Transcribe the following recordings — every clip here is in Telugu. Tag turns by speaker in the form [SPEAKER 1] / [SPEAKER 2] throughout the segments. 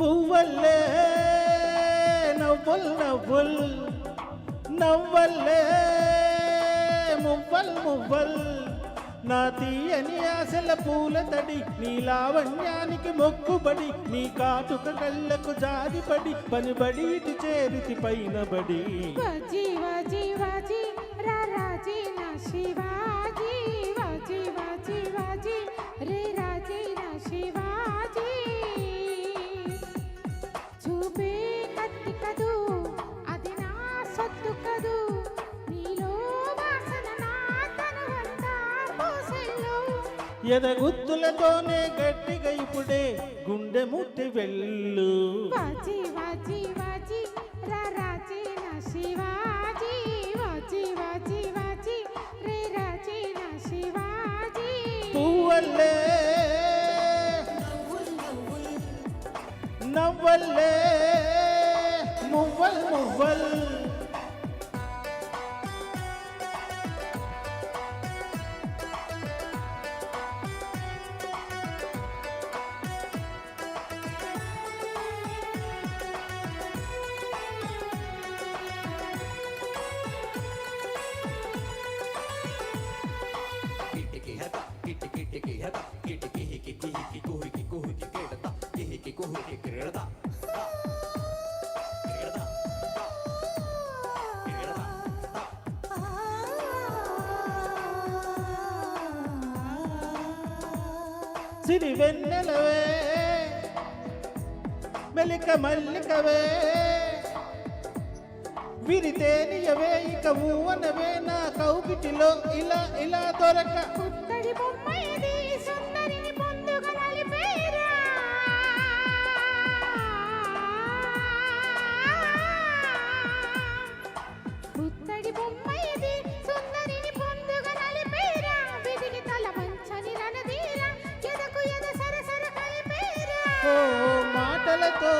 [SPEAKER 1] పువ్వల్ నవ్వుల్ నవ్వుల్ నవ్వల్ మువ్వల్ మువ్వల్. నా తీయని ఆశల పూల తడి నీ లావణ్యానికి మొక్కుబడి నీ కాటుక కళ్ళకు జారిపడి పనిబడి ఇటు చేరితి పైన బడి.
[SPEAKER 2] జీవ జీవ జీవ రాజీ నా శివాజీ.
[SPEAKER 1] ఎదగుత్తులతోనే గట్టిగా ఇప్పుడే గుండె ముట్టి వెళ్ళు.
[SPEAKER 2] వాజీ వాజీ వాజీ రా రాజీ నా శివాజీ. వాజీ వాజీ వాజీ రే రాజీ నా శివాజీ.
[SPEAKER 1] పువ్వల్లే నవ్వల్లే మువ్వల్ మువ్వల్. సిరి వెన్నెలవే మెలిక మల్లికవే. విరితేనియవే ఇక ఊవనవే నా కౌకిటిలో ఇలా ఇలా దొరక. ఓ మాటలతో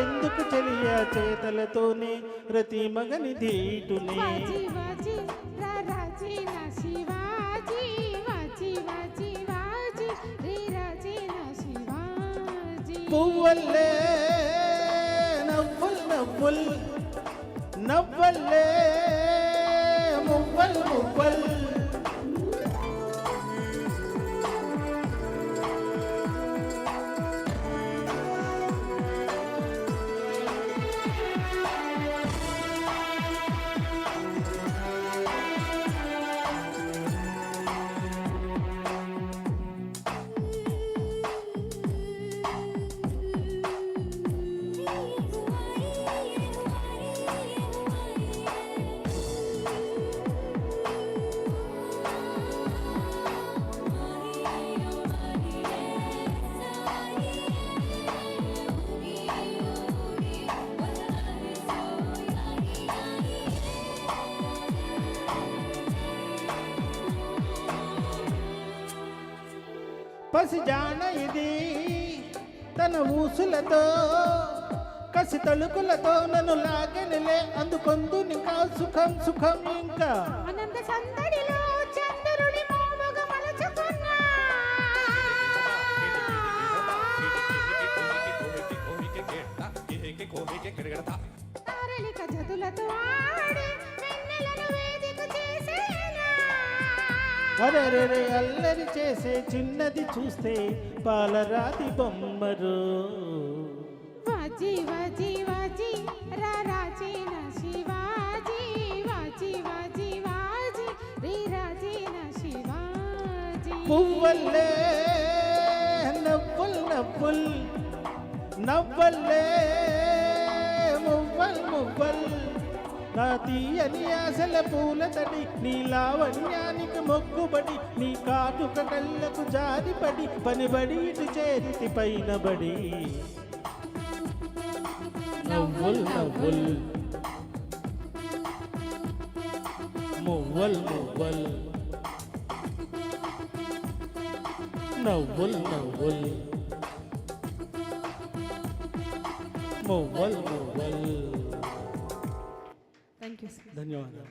[SPEAKER 1] ఎందుకు చెలియ చేతలతోనే ప్రతి మగని ధీటునే?
[SPEAKER 2] వాజీ వాజీ రా రాజీ నా శివాజీ వాజీ వాజీ వాజీ రే రాజీ నా శివాజీ.
[SPEAKER 1] పువ్వల్లే నవ్వుల్ నవ్వుల్ నవ్వల్లే మువ్వల్ మువ్వల్. పసిజాన ఇది తన ఊసులతో కసి తలుకులతో నన్ను లాగనిలే. అందుకొందు ఇంకా సుఖం సుఖం ఇంకా.
[SPEAKER 2] అనంత సందడిలో చంద్రుడి మోముగా మలచుకున్నా తారలిక జతులతో ఆడి వెన్నెలను వేదిక చేసేనా
[SPEAKER 1] అరెరెరే అల్లరి చేసే చిన్నది చూస్తే పాలరాతి బొమ్మరు.
[SPEAKER 2] వాజీ వాజీ వాజీ రా రాజీ నా శివాజీ వాజీ వాజీ వాజీ రే రాజీ నా శివాజీ.
[SPEAKER 1] పువ్వల్లే నవ్వుల్ నవ్వుల్ నవ్వల్లే మువ్వల్ మువ్వల్. నా తీయని ఆశల పూల తడి నీ లావణ్యానికి మొక్కుబడి నీ కాటుక కళ్ళకు జారిపడి పనిబడి ఇటు చేరితి పైన బడి నవ్వుల్ నవ్వుల్ మువ్వల్ మువ్వల్ నవ్వుల్ నవ్వుల్ మువ్వల్ మువ్వల్ ಧನ್ಯವಾದ